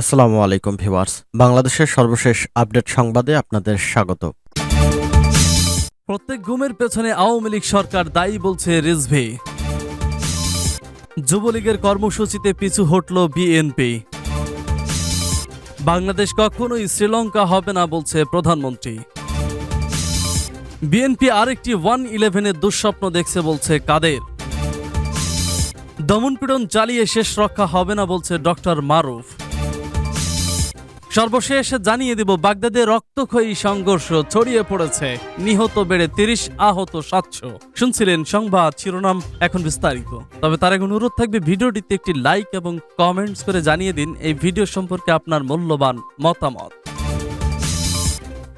আসসালামু আলাইকুম ভিউয়ার্স। বাংলাদেশের সর্বশেষ আপডেট সংবাদে আপনাদের স্বাগত। প্রত্যেক গুমের পেছনে আওয়ামী লীগ সরকার দায়ী বলছে রিজভি। যুবলীগের কর্মসূচিতে পিছু হটল বিএনপি। বাংলাদেশ কখনোই শ্রীলঙ্কা হবে না বলছে প্রধানমন্ত্রী। বিএনপি আরেকটি ওয়ান ইলেভেনের দুঃস্বপ্ন দেখছে বলছে কাদের। দমনপীড়ন চালিয়ে শেষ রক্ষা হবে না বলছে ডক্টর মারুফ। সর্বশেষ জানিয়ে দেব, বাগদাদে রক্তক্ষয়ী সংঘর্ষ ছড়িয়ে পড়েছে। নিহত বেড়ে তিরিশ, আহত সাতশো। শুনছিলেন সংবাদ শিরোনাম এখন বিস্তারিত। তবে তার এক অনুরোধ থাকবে, ভিডিওটিতে একটি লাইক এবং কমেন্টস করে জানিয়ে দিন, এই ভিডিও সম্পর্কে আপনার মূল্যবান মতামত।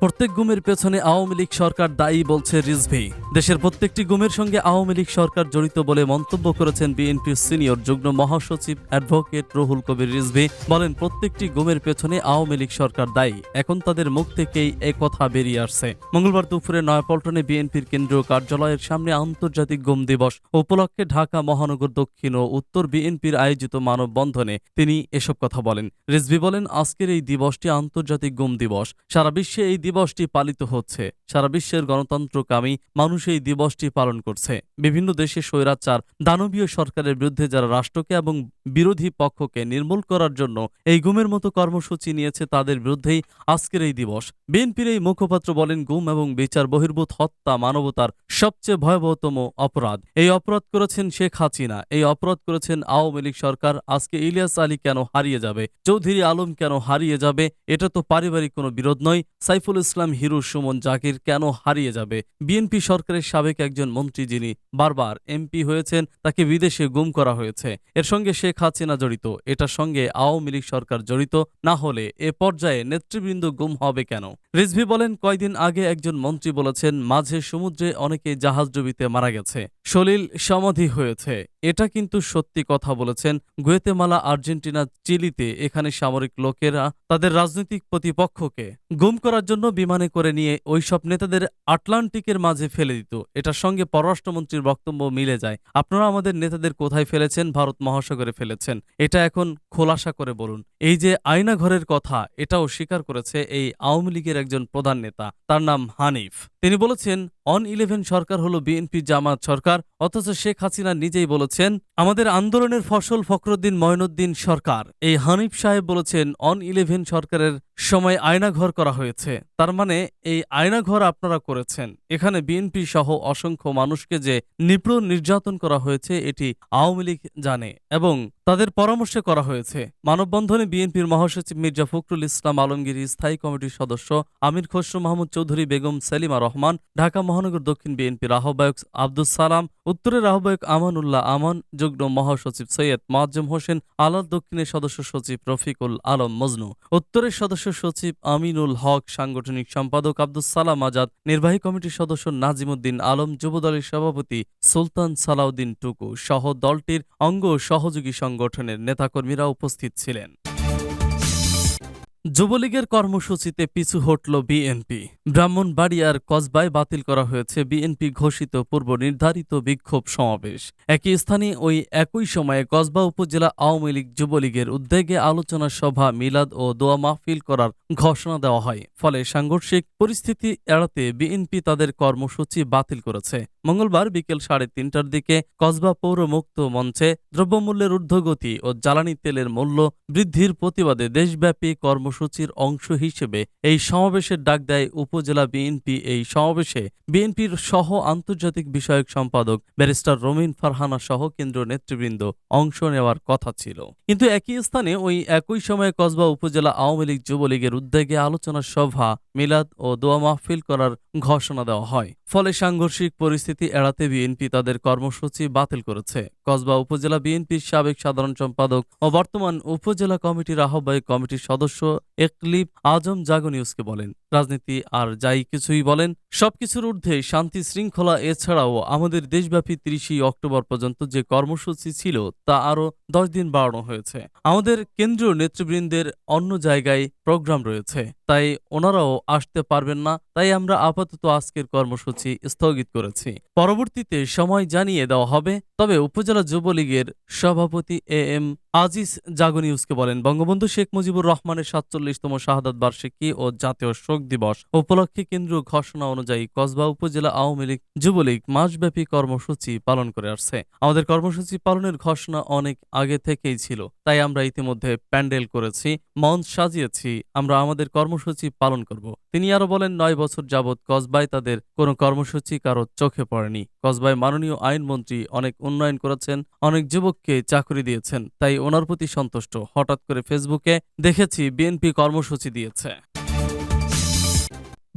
প্রত্যেক গুমের পেছনে আওয়ামী লীগ সরকার দায়ী বলছে রিজভি। দেশের প্রত্যেকটি গুমের সঙ্গে আওয়ামী লীগ সরকার জড়িত বলে মন্তব্য করেছেন বিএনপির সিনিয়র যুগ্ম মহাসচিব অ্যাডভোকেট রুহুল কবির রিজভি। বলেন, প্রত্যেকটি গুমের পেছনে আওয়ামী লীগ সরকার দায়ী। এখন তাদের মুখ থেকেই কথা বেরিয়ে আসছে। মঙ্গলবার দুপুরে নয়াপল্টনে বিএনপির কেন্দ্রীয় কার্যালয়ের সামনে আন্তর্জাতিক গুম দিবস উপলক্ষে ঢাকা, মহানগর দক্ষিণ ও উত্তর বিএনপির আয়োজিত মানববন্ধনে তিনি এসব কথা বলেন। রিজভি বলেন, আজকের এই দিবসটি আন্তর্জাতিক গুম দিবস। সারা বিশ্বে এই দিবসটি পালিত হচ্ছে। সারা বিশ্বের গণতন্ত্রকামী মানুষ এই দিবসটি পালন করছে। বিভিন্ন দেশে স্বৈরাচার, দানবীয় সরকারের বিরুদ্ধে যারা রাষ্ট্রকে এবং বিরোধী পক্ষকে নির্মূল করার জন্য এই গুমের মতো কর্মসূচি নিয়েছে, তাদের বিরুদ্ধেই আজকের এই দিবস। বিএনপির এই মুখপাত্র বলেন, গুম এবং বিচার বহির্ভূত হত্যা মানবতার সবচেয়ে ভয়াবহতম অপরাধ। এই অপরাধ করেছেন শেখ হাসিনা। এই অপরাধ করেছেন আওয়ামী লীগ সরকার। আজকে ইলিয়াস আলী কেন হারিয়ে যাবে? চৌধুরী আলম কেন হারিয়ে যাবে? এটা তো পারিবারিক কোনো বিরোধ নয়। সাইফুল ইসলাম হিরু সুমন জাকির কেন হারিয়ে যাবে? বিএনপি সরকারের সাবেক একজন মন্ত্রী যিনি বারবার এমপি হয়েছেন, তাকে বিদেশে গুম করা হয়েছে। এর সঙ্গে শেখ হাসিনা জড়িত। এটার সঙ্গে আওয়ামী লীগ সরকার জড়িত। না হলে এ পর্যায়ে নেতৃবৃন্দ গুম হবে কেন? রিজভি বলেন, কয়দিন আগে একজন মন্ত্রী বলেছেন, মাঝে সমুদ্রে অনেকে জাহাজডুবিতে মারা গেছে। সলিল সমাধি হয়েছে। এটা কিন্তু সত্যি কথা বলেছেন গুয়েতেমালা, আর্জেন্টিনা, চিলিতে এখানে সামরিক লোকেরা তাদের রাজনৈতিক প্রতিপক্ষকে গুম করার জন্য বিমানে করে নিয়ে ওইসব নেতাদের আটলান্টিকের মাঝে ফেলে দিত। এটার সঙ্গে পররাষ্ট্রমন্ত্রীর বক্তব্য মিলে যায়। আপনারা আমাদের নেতাদের কোথায় ফেলেছেন? ভারত মহাসাগরে ফেলেছেন। এটা এখন খোলাসা করে বলুন। এই যে আয়না ঘরের কথা, এটাও স্বীকার করেছে এই আওয়ামী লীগের একজন প্রধান নেতা। তার নাম হানিফ। তিনি বলেছেন অন ইলেভেন সরকার হলো বিএনপি জামাত সরকার, অথচ শেখ হাসিনা নিজেই বলেছেন, আমাদের আন্দোলনের ফসল ফখরুদ্দিন ময়নুদ্দিন সরকার। এই হানিফ সাহেব বলেছেন, অন ইলেভেন সরকারের সময় আয়নাঘর করা হয়েছে। তার মানে এই আয়নাঘর আপনারা করেছেন। এখানে বিএনপি সহ অসংখ্য মানুষকে যে নিপীড়ন নির্যাতন করা হয়েছে, এটি আওয়ামী লীগ জানে এবং তাদের পরামর্শে করা হয়েছে। মানববন্ধনে বিএনপির মহাসচিব মির্জা ফখরুল ইসলাম আলমগীর স্থায়ী কমিটির সদস্য আমির খসরু মাহমুদ চৌধুরী বেগম সেলিমা রহমান, ঢাকা মহানগর দক্ষিণ বিএনপির আহ্বায়ক আব্দুস সালাম, উত্তরের আহ্বায়ক আমানুল্লাহ আমান, যুগ্ম মহাসচিব সৈয়দ মোয়াজ্জেম হোসেন আলাদ দক্ষিণের সদস্য সচিব রফিকুল আলম মজনু, উত্তরের সদস্য সচিব আমিনুল হক, সাংগঠনিক সম্পাদক আব্দুস সালাম আজাদ, নির্বাহী কমিটির সদস্য নাজিমুদ্দিন আলম, যুবদলের সভাপতি সুলতান সালাউদ্দিন টুকু সহ দলটির অঙ্গ সহযোগী সংগঠনের নেতাকর্মীরা উপস্থিত ছিলেন। যুবলীগের কর্মসূচিতে পিছু হটল বিএনপি। ব্রাহ্মণবাড়িয়ার কসবায় বাতিল করা হয়েছে বিএনপি ঘোষিত পূর্ব নির্ধারিত বিক্ষোভ সমাবেশ। একই স্থানে ওই একই সময়ে কসবা উপজেলা আওয়ামী লীগ যুবলীগের উদ্যোগে আলোচনা সভা, মিলাদ ও দোয়া মাহফিল করার ঘোষণা দেওয়া হয়। ফলে সাংঘর্ষিক পরিস্থিতি এড়াতে বিএনপি তাদের কর্মসূচি বাতিল করেছে। মঙ্গলবার বিকেল সাড়ে তিনটার দিকে কসবা পৌর মুক্ত মঞ্চে দ্রব্যমূল্যের ঊর্ধ্বগতি ও জ্বালানি তেলের মূল্য বৃদ্ধির প্রতিবাদে দেশব্যাপী কর্মসূচির অংশ হিসেবে এই সমাবেশের ডাক দেয় উপজেলা বিএনপি। এই সমাবেশে বিএনপির সহ আন্তর্জাতিক বিষয়ক সম্পাদক ব্যারিস্টার রমিন ফারহানা সহ কেন্দ্রীয় নেতৃবৃন্দ অংশ নেওয়ার কথা ছিল। কিন্তু একই স্থানে ওই একই সময়ে কসবা উপজেলা আওয়ামী লীগ যুবলীগের উদ্যোগে আলোচনা সভা, মিলাদ ও দোয়া মাহফিল করার ঘোষণা দেওয়া হয়। ফলে সাংঘর্ষিক পরিস্থিতি এড়াতে বিএনপি তাদের কর্মসূচি বাতিল করেছে। কসবা উপজেলা বিএনপির সাবেক সাধারণ সম্পাদক ও বর্তমান উপজেলা কমিটির আহ্বায়ক কমিটির সদস্য একলিপ আজম জাগো নিউজকে বলেন। রাজনীতি আর যাই কিছুই বলেন, সবকিছুর ঊর্ধ্বে শান্তি শৃঙ্খলা এছাড়াও আমাদের দেশব্যাপী তিরিশই অক্টোবর পর্যন্ত যে কর্মসূচি ছিল তা আরও দশ দিন বাড়ানো হয়েছে। আমাদের কেন্দ্রীয় নেতৃবৃন্দের অন্য জায়গায় প্রোগ্রাম রয়েছে, তাই ওনারাও আসতে পারবেন না, তাই আমরা আপাতত আজকের কর্মসূচি স্থগিত করেছি। পরবর্তীতে সময় জানিয়ে দেওয়া হবে তবে উপজেলা যুবলীগের সভাপতি এ এম আজিজ জাগো নিউজকে বলেন, বঙ্গবন্ধু শেখ মুজিবুর রহমানের সাতচল্লিশতম শাহাদাত বার্ষিকী ও জাতীয় শোক দিবস উপলক্ষে কেন্দ্রীয় ঘোষণা অনুযায়ী কসবা উপজেলা আওয়ামী লীগ যুবলীগ মাসব্যাপী কর্মসূচি পালন করে আসছে। আমাদের কর্মসূচি পালনের ঘোষণা অনেক আগে থেকেই ছিল। তাই আমরা ইতিমধ্যে প্যান্ডেল করেছি, মঞ্চ সাজিয়েছি, আমরা আমাদের কর্মসূচি পালন করব। তিনি আরও বলেন, নয় বছর যাবৎ কসবায় তাদের কোনো কর্মসূচি কারও চোখে পড়েনি। কসবায় মাননীয় আইনমন্ত্রী অনেক উন্নয়ন করেছেন, অনেক যুবককে চাকরি দিয়েছেন, তাই ওনার প্রতি সন্তুষ্ট। হঠাৎ করে ফেসবুকে দেখেছি বিএনপি কর্মসূচি দিয়েছে।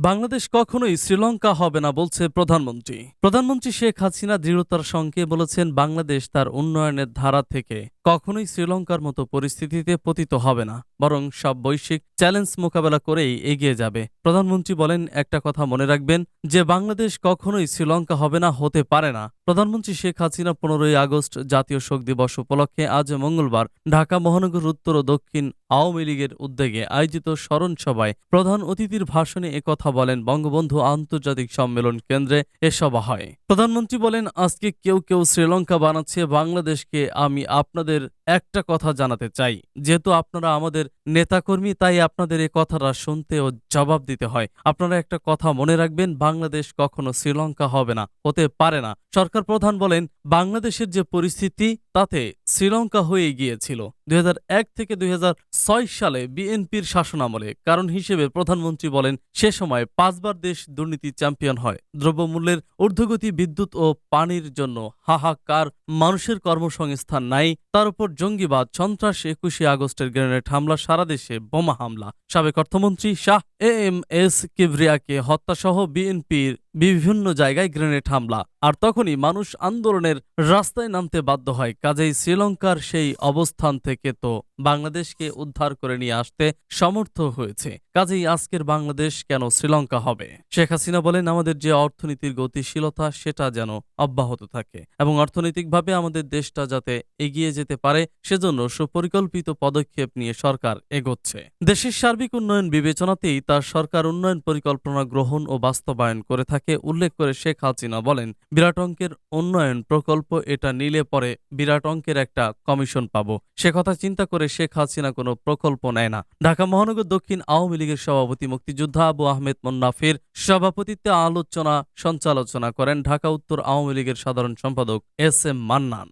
বাংলাদেশ কখনোই শ্রীলঙ্কা হবে না বলছে প্রধানমন্ত্রী। প্রধানমন্ত্রী শেখ হাসিনা দৃঢ়তার সঙ্গে বলেছেন, বাংলাদেশ তার উন্নয়নের ধারা থেকে কখনোই শ্রীলঙ্কার মতো পরিস্থিতিতে পতিত হবে না, বরং সব বৈশ্বিক চ্যালেঞ্জ মোকাবেলা করেই এগিয়ে যাবে। প্রধানমন্ত্রী বলেন, একটা কথা মনে রাখবেন, যে বাংলাদেশ কখনোই শ্রীলঙ্কা হবে না, হতে পারে না। প্রধানমন্ত্রী শেখ হাসিনা পনেরোই আগস্ট জাতীয় শোক দিবস উপলক্ষে আজ মঙ্গলবার ঢাকা, মহানগর উত্তর ও দক্ষিণ আওয়ামী লীগের উদ্যোগে আয়োজিত স্মরণ সভায় প্রধান অতিথির ভাষণে একথা বলেন বঙ্গবন্ধু আন্তর্জাতিক সম্মেলন কেন্দ্রে এ সভা হয়। প্রধানমন্ত্রী বলেন, আজকে কেউ কেউ শ্রীলঙ্কা বানাচ্ছে, বাংলাদেশকে আমি আপনাদের একটা কথা জানাতে চাই। যেহেতু আপনারা আমাদের নেতাকর্মী, তাই আপনাদের এ কথাটা শুনতে ও জবাব দিতে হয়। আপনারা একটা কথা মনে রাখবেন, বাংলাদেশ কখনো শ্রীলঙ্কা হবে না, হতে পারে না। সরকার প্রধান বলেন, বাংলাদেশের যে পরিস্থিতি, তাতে শ্রীলঙ্কা হয়ে গিয়েছিল। দুই হাজার এক থেকে দুই হাজার ছয় সালে বিএনপির শাসনামলে কারণ হিসেবে প্রধানমন্ত্রী বলেন, সে সময় পাঁচবার দেশ দুর্নীতি চ্যাম্পিয়ন হয়। দ্রব্যমূল্যের ঊর্ধ্বগতি বিদ্যুৎ ও পানির জন্য হাহাকার, মানুষের কর্মসংস্থান নাই, তার উপর জঙ্গিবাদ, সন্ত্রাস একুশে আগস্টের গ্রেনেড হামলা, সারা দেশে বোমা হামলা। সাবেক অর্থমন্ত্রী শাহ এ এম এস কিবরিয়াকে হত্যাসহ বিএনপির বিভিন্ন জায়গায় গ্রেনেড হামলা। আর তখনই মানুষ আন্দোলনের রাস্তায় নামতে বাধ্য হয়, কাজেই শ্রীলঙ্কার সেই অবস্থান থেকে তো বাংলাদেশকে উদ্ধার করে নিয়ে আসতে সমর্থ হয়েছে। কাজেই আজকের বাংলাদেশ কেন শ্রীলঙ্কা হবে? শেখ হাসিনা বলেন, আমাদের যে অর্থনীতির গতিশীলতা, সেটা যেন অব্যাহত থাকে এবং অর্থনৈতিকভাবে আমাদের দেশটা যাতে এগিয়ে যেতে পারে, সেজন্য সুপরিকল্পিত পদক্ষেপ নিয়ে সরকার এগোচ্ছে। দেশের সার্বিক উন্নয়ন বিবেচনাতেই তার সরকার উন্নয়ন পরিকল্পনা গ্রহণ ও বাস্তবায়ন করে থাকে, উল্লেখ করে শেখ হাসিনা বলেন, বিরাট অঙ্কের উন্নয়ন প্রকল্প এটা নিলে পরে বিরাট অঙ্কের একটা কমিশন পাবো। সে কথা চিন্তা করে শেখ হাসিনা কোনো প্রকল্প নেয় না। ঢাকা মহানগর দক্ষিণ আওয়ামী লীগের সভাপতি মুক্তিযোদ্ধা আবু আহমেদ মোন্নাফির সভাপতিত্বে আলোচনা সঞ্চালোচনা করেন ঢাকা উত্তর আওয়ামী লীগের সাধারণ সম্পাদক এস এম মান্নান।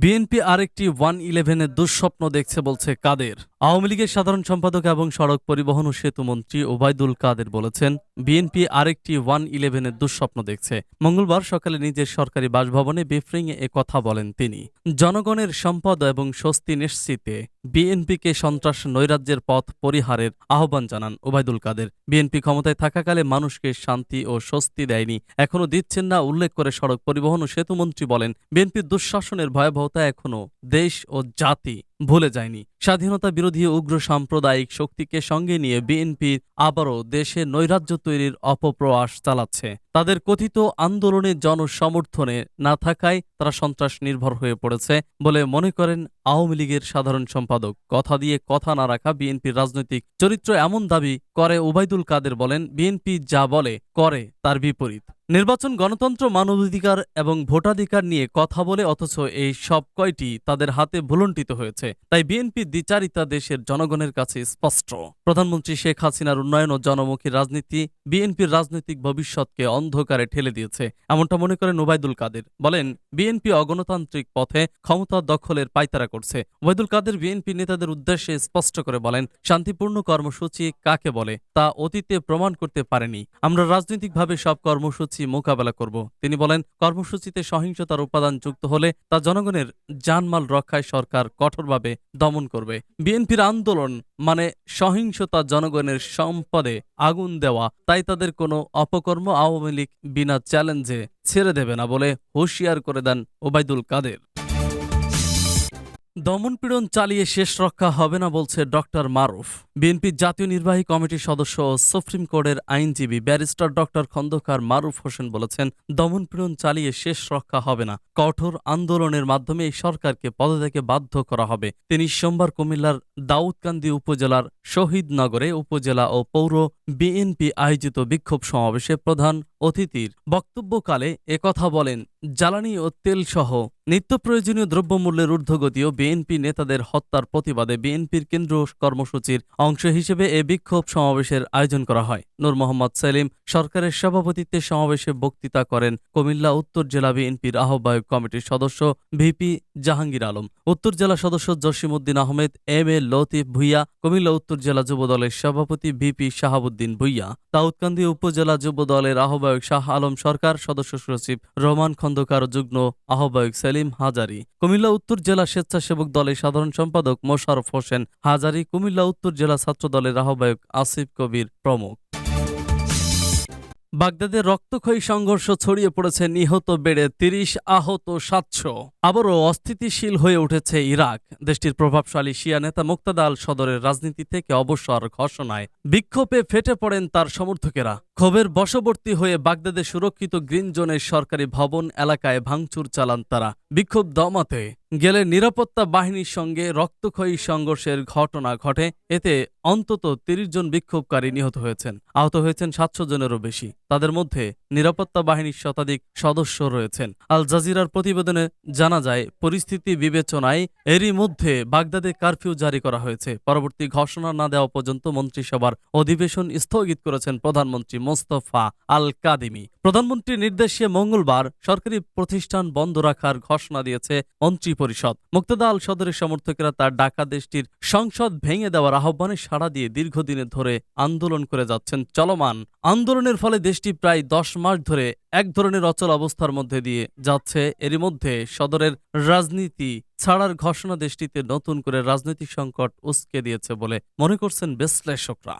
বিএনপি আরেকটি ওয়ান ইলেভেনের দুঃস্বপ্ন দেখছে বলছে কাদের? আওয়ামী লীগের সাধারণ সম্পাদক এবং সড়ক পরিবহন ও সেতু মন্ত্রী ওবায়দুল কাদের বলেছেন, বিএনপি আরেকটি ওয়ান ইলেভেনের দুঃস্বপ্ন দেখছে। মঙ্গলবার সকালে নিজের সরকারি বাসভবনে বিফ্রিংয়ে এ কথা বলেন তিনি। জনগণের সম্পদ এবং স্বস্তি নিশ্চিতে বিএনপিকে সন্ত্রাস নৈরাজ্যের পথ পরিহারের আহ্বান জানান ওবায়দুল কাদের। বিএনপি ক্ষমতায় থাকাকালে মানুষকে শান্তি ও স্বস্তি দেয়নি, এখনও দিচ্ছেন না উল্লেখ করে সড়ক পরিবহন ও সেতুমন্ত্রী বলেন, বিএনপির দুঃশাসনের ভয়াবহতা এখনও দেশ ও জাতি ভুলে যায়নি। স্বাধীনতা বিরোধী উগ্র সাম্প্রদায়িক শক্তিকে সঙ্গে নিয়ে বিএনপি আবারও দেশে নৈরাজ্য তৈরির অপপ্রয়াস চালাচ্ছে। তাদের কথিত আন্দোলনে জনসমর্থনে না থাকায় তারা সন্ত্রাস নির্ভর হয়ে পড়েছে বলে মনে করেন আওয়ামী লীগের সাধারণ সম্পাদক। কথা দিয়ে কথা না রাখা বিএনপির রাজনৈতিক চরিত্র এমন দাবি করে ওবায়দুল কাদের বলেন, বিএনপি যা বলে, করে তার বিপরীত। নির্বাচন গণতন্ত্র, মানবাধিকার এবং ভোটাধিকার নিয়ে কথা বলে অথচ এই সব কয়টি তাদের হাতে ভুলণ্ঠিত হয়েছে। তাই বিএনপির দ্বিচারিতা দেশের জনগণের কাছে স্পষ্ট। প্রধানমন্ত্রী শেখ হাসিনার উন্নয়ন ও জনমুখী রাজনীতি বিএনপির রাজনৈতিক ভবিষ্যৎকে অন্ধকারে ঠেলে দিয়েছে, এমনটা মনে করেন ওবায়দুল কাদের। বলেন, বিএনপি অগণতান্ত্রিক পথে ক্ষমতা দখলের পাইতারা করছে। ওবায়দুল কাদের বিএনপি নেতাদের উদ্দেশ্যে স্পষ্ট করে বলেন, শান্তিপূর্ণ কর্মসূচি কাকে বলে তা অতীতে প্রমাণ করতে পারেনি। আমরা রাজনৈতিকভাবে সব কর্মসূচি মোকাবেলা করব। তিনি বলেন, কর্মসূচিতে সহিংসতার উপাদান যুক্ত হলে তা জনগণের জানমাল রক্ষায় সরকার কঠোরভাবে দমন করবে। বিএনপির আন্দোলন মানে সহিংসতা জনগণের সম্পদে আগুন দেওয়া। তাই তাদের কোনো অপকর্ম আওয়ামী লীগ বিনা চ্যালেঞ্জে ছেড়ে দেবে না বলে হুঁশিয়ার করে দেন ওবায়দুল কাদের। দমনপীড়ন চালিয়ে শেষ রক্ষা হবে না বলছে ডক্টর মারুফ। বিএনপির জাতীয় নির্বাহী কমিটির সদস্য ও সুপ্রিম কোর্টের আইনজীবী ব্যারিস্টার ডক্টর খন্দকার মারুফ হোসেন বলেছেন, দমনপীড়ন চালিয়ে শেষ রক্ষা হবে না। কঠোর আন্দোলনের মাধ্যমে এই সরকারকে পদত্যাগে বাধ্য করা হবে। তিনি সোমবার কুমিল্লার দাউদকান্দি উপজেলার শহীদনগরে উপজেলা ও পৌর বিএনপি আয়োজিত বিক্ষোভ সমাবেশে প্রধান অতিথির বক্তব্যকালে একথা বলেন, জ্বালানি ও তেলসহ নিত্য প্রয়োজনীয় দ্রব্যমূল্যের ঊর্ধ্বগতি ও বিএনপি নেতাদের হত্যার প্রতিবাদে বিএনপির কেন্দ্রীয় কর্মসূচির অংশ হিসেবে এ বিক্ষোভ সমাবেশের আয়োজন করা হয়। নূর মোহাম্মদ সেলিম সরকারের সভাপতিত্বে সমাবেশে বক্তৃতা করেন কুমিল্লা উত্তর জেলা বিএনপির আহ্বায়ক কমিটির সদস্য ভিপি জাহাঙ্গীর আলম। উত্তর জেলা সদস্য জসিমউদ্দিন আহমেদ, এম এ লতিফ ভুইয়া, কুমিল্লা উত্তর জেলা যুবদলের সভাপতি ভিপি শাহাবুদ্দিন ভুইয়া, দাউদকান্দি উপজেলা যুবদলের আহ্বায়ক শাহ আলম সরকার, সদস্য সচিব রহমান খন্দকার যুগ্ম আহ্বায়ক সেলিম হাজারি। কুমিল্লা উত্তর জেলা স্বেচ্ছাসেবক দলের সাধারণ সম্পাদক মোশারফ হোসেন হাজারি, কুমিল্লা উত্তর জেলা ছাত্র দলের আহ্বায়ক আসিফ কবির প্রমুখ। বাগদাদের রক্তক্ষয়ী সংঘর্ষ ছড়িয়ে পড়েছে নিহত বেড়ে তিরিশ আহত সাতশো। আবারও অস্থিতিশীল হয়ে উঠেছে ইরাক। দেশটির প্রভাবশালী শিয়া নেতা মুক্তাদা আল সদরের রাজনীতি থেকে অবসর ঘোষণায় বিক্ষোভে ফেটে পড়েন তার সমর্থকেরা। ক্ষোভের বশবর্তী হয়ে বাগদাদে সুরক্ষিত গ্রিন জোনের সরকারি ভবন এলাকায় ভাঙচুর চালান তারা। বিক্ষোভ দমাতে গেলে নিরাপত্তা বাহিনীর সঙ্গে রক্তক্ষয়ী সংঘর্ষের ঘটনা ঘটে। এতে অন্তত তিরিশ জন বিক্ষোভকারী নিহত হয়েছেন। আহত হয়েছেন সাতশো জনেরও বেশি। তাদের মধ্যে নিরাপত্তা বাহিনীর শতাধিক সদস্য রয়েছেন। আল জাজিরার প্রতিবেদনে জানা যায়, পরিস্থিতি বিবেচনায় এরই মধ্যে বাগদাদে কারফিউ জারি করা হয়েছে। পরবর্তী ঘোষণা না দেওয়া পর্যন্ত মন্ত্রিসভার অধিবেশন স্থগিত করেছেন প্রধানমন্ত্রী মোস্তফা আল কাদিমি প্রধানমন্ত্রীর নির্দেশে মঙ্গলবার সরকারি প্রতিষ্ঠান বন্ধ রাখার ঘোষণা দিয়েছে মন্ত্রিপরিষদ। মুক্তাদা আল সদরের সমর্থকেরা তার ডাকা দেশটির সংসদ ভেঙে দেওয়ার আহ্বানে সাড়া দিয়ে দীর্ঘদিনের ধরে আন্দোলন করে যাচ্ছেন চলমান। আন্দোলনের ফলে দেশটি প্রায় দশ মাস ধরে এক ধরনের অচল অবস্থার মধ্যে দিয়ে যাচ্ছে। এরই মধ্যে সদরের রাজনীতি ছাড়ার ঘোষণা দেশটিতে নতুন করে রাজনৈতিক সংকট উস্কে দিয়েছে বলে মনে করছেন বিশ্লেষকরা।